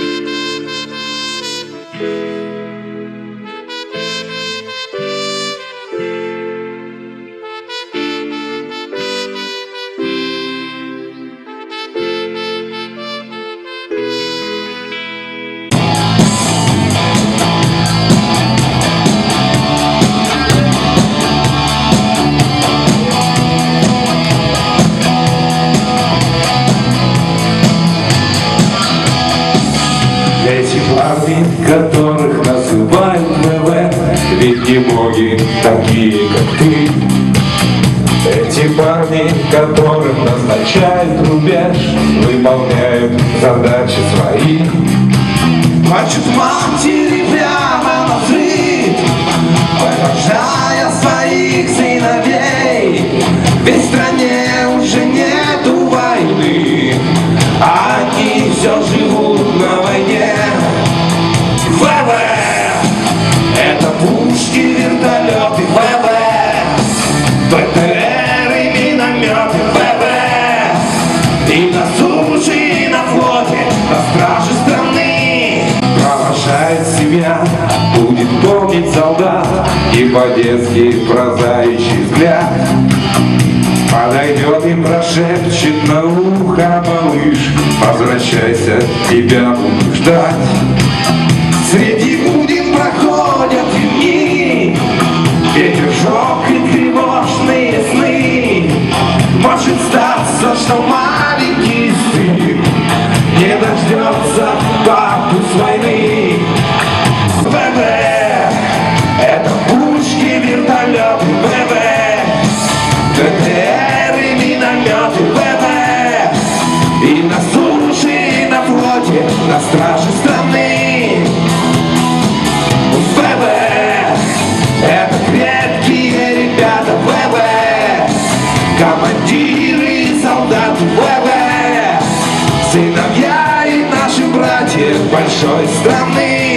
Эти парни, которых называют ВВ, ведь не боги такие, как ты. Эти парни, которым назначают рубеж, выполняют задачи свои. Плачут матери прямо на взрыв Провожая своих сыновей Ведь в стране уже нету войны А они все живут И на суше, и на флоте На страже страны Провожает себя, будет помнить солдат И по-детски прозаичий взгляд. Подойдет и прошепчет на ухо, малыш Возвращайся, тебя буду ждать страже страны. ВВ Это крепкие ребята ВВ Командиры и солдаты ВВ Сыновья и наши братья большой страны